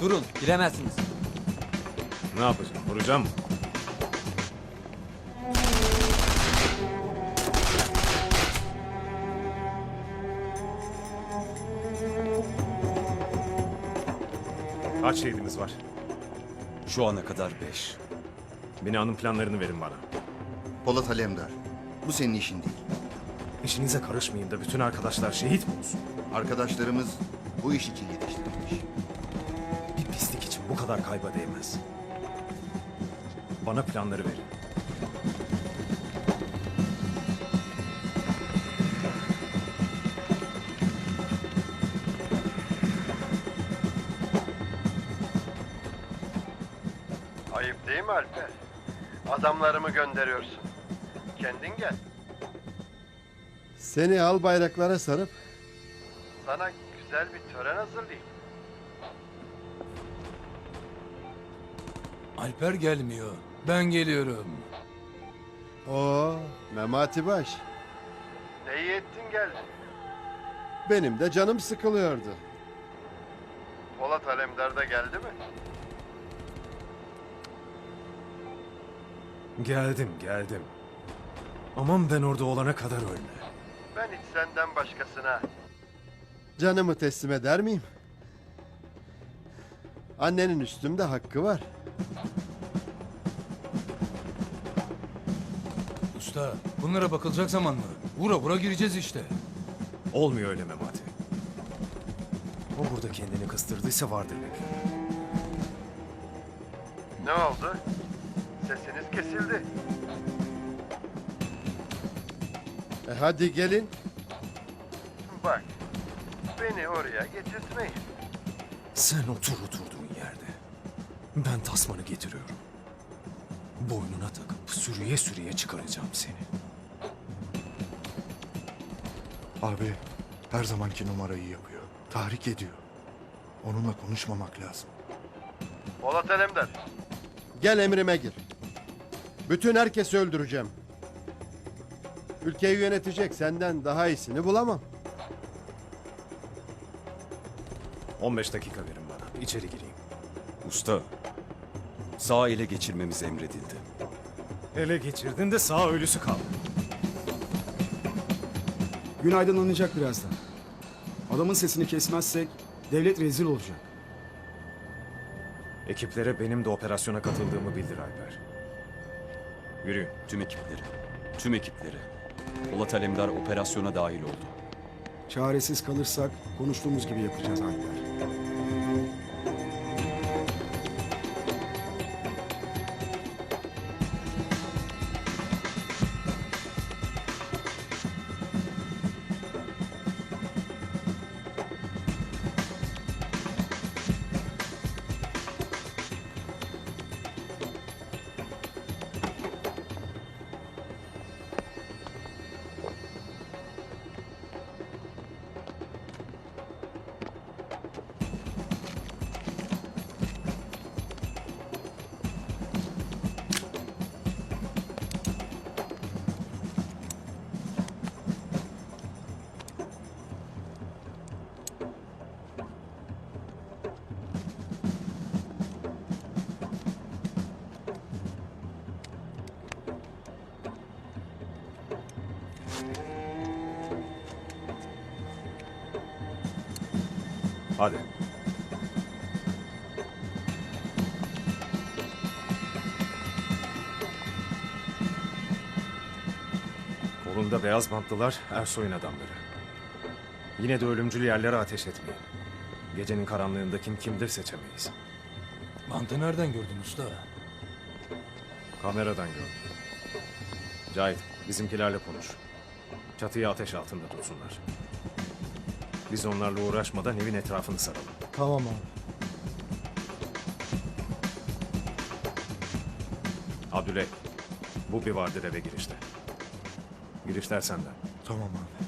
Durun, giremezsiniz. Ne yapacağım? Vuracağım mı? Kaç şehidimiz var? Şu ana kadar beş. Binanın planlarını verin bana. Polat Alemdar. Bu senin işin değil. İşinize karışmayayım da bütün arkadaşlar şehit mi olsun? Arkadaşlarımız bu iş için yetiştirilmiş. Bu kadar kayba değmez. Bana planları verin. Ayıp değil mi Alper? Adamlarımı gönderiyorsun. Kendin gel. Seni al bayraklara sarıp Sana güzel bir tören hazırlayayım. Alper gelmiyor. Ben geliyorum. o Memati Baş. Ne iyi ettin geldin. Benim de canım sıkılıyordu. Polat Alemdar da geldi mi? Geldim, geldim. Aman ben orada olana kadar ölme. Ben hiç senden başkasına Canımı teslim eder miyim? Annenin üstümde hakkı var. Usta, bunlara bakılacak zaman mı? Vura vura gireceğiz işte. Olmuyor öyle Memati. O burada kendini kıstırdıysa vardır bir planı. ne oldu? Sesiniz kesildi. E hadi gelin. Bak, beni oraya getirtmeyin. Sen otur yerde. Ben tasmanı getiriyorum. Boynuna takıp sürüye sürüye çıkaracağım seni. Abi her zamanki numarayı yapıyor. Tahrik ediyor. Onunla konuşmamak lazım. Polat Alemdar, Gel emrime gir. Bütün herkesi öldüreceğim. Ülkeyi yönetecek senden daha iyisini bulamam. 15 dakika verin bana. İçeri gireyim. Usta, sağ ele geçirmemiz emredildi. Ele geçirdin de sağ ölüsü kaldı. Gün aydınlanacak birazdan. Adamın sesini kesmezsek devlet rezil olacak. Ekiplere benim de operasyona katıldığımı bildir Alper. Yürüyün. Tüm ekipleri, tüm ekipleri. Polat Alemdar operasyona dahil oldu. Çaresiz kalırsak konuştuğumuz gibi yapacağız Alper. Hadi. Kolunda beyaz bantlılar Ersoy'un adamları. Yine de ölümcül yerlere ateş etmeyin. Gecenin karanlığında kim kimdir seçemeyiz. Mantı nereden gördün usta? Kameradan gördüm. Cahit, bizimkilerle konuş. Çatıyı ateş altında tutsunlar. Biz onlarla uğraşmadan evin etrafını saralım. Tamam abi. Abdüley, bu bir vardır eve girişte. Girişler senden. Tamam abi.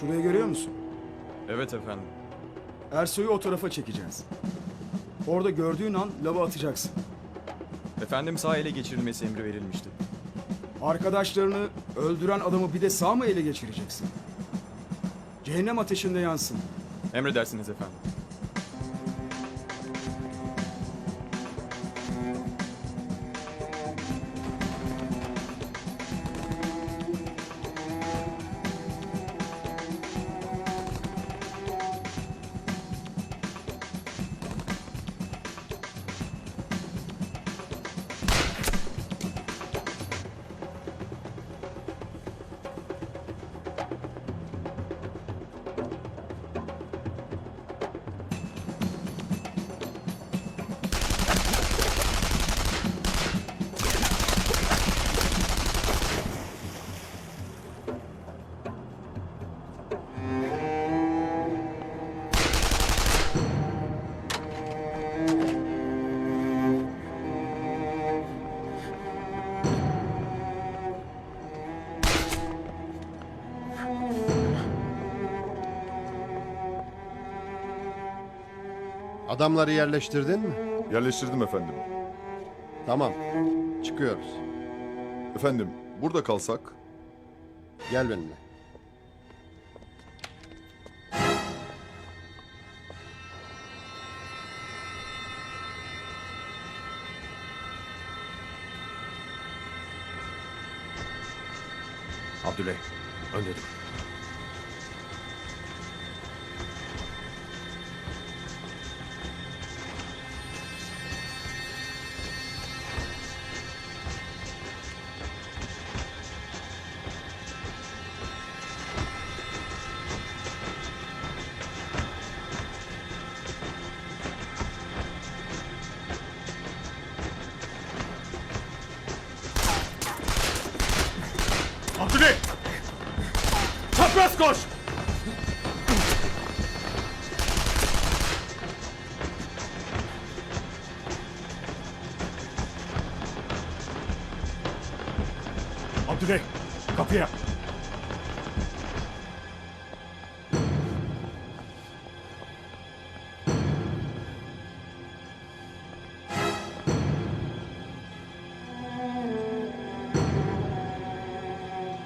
Şurayı görüyor musun? Evet efendim. Ersoy'u o tarafa çekeceğiz. Orada gördüğün an lava atacaksın. Efendim sağ ele geçirilmesi emri verilmişti. Arkadaşlarını öldüren adamı bir de sağ mı ele geçireceksin? Cehennem ateşinde yansın. Emredersiniz efendim. Adamları yerleştirdin mi? Yerleştirdim efendim. Tamam. Çıkıyoruz. Efendim, burada kalsak Gel benimle. Abdüley, önde dur. Abdüley! Çapraz koş! Abdüley, kapıya!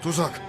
Tuzak.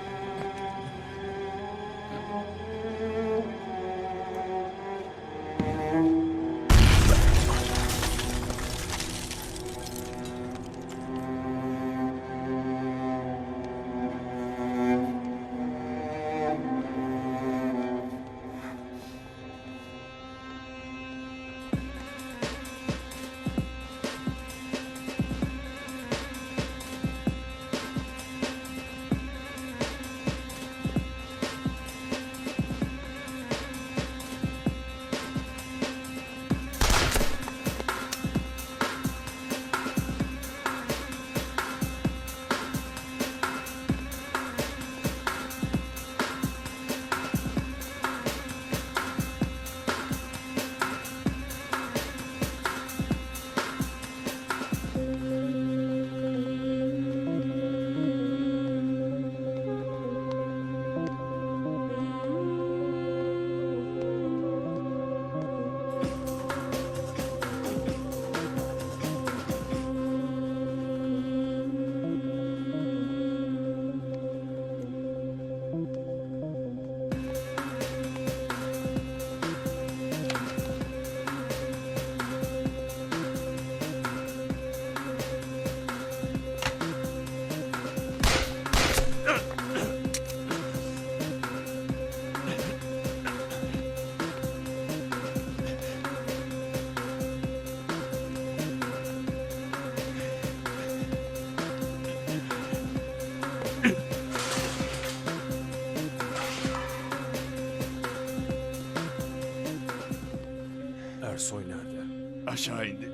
社員で。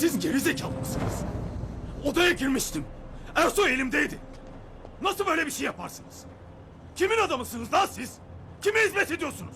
Siz gerizekalı mısınız? Odaya girmiştim. Ersoy elimdeydi. Nasıl böyle bir şey yaparsınız? Kimin adamısınız lan siz? Kime hizmet ediyorsunuz?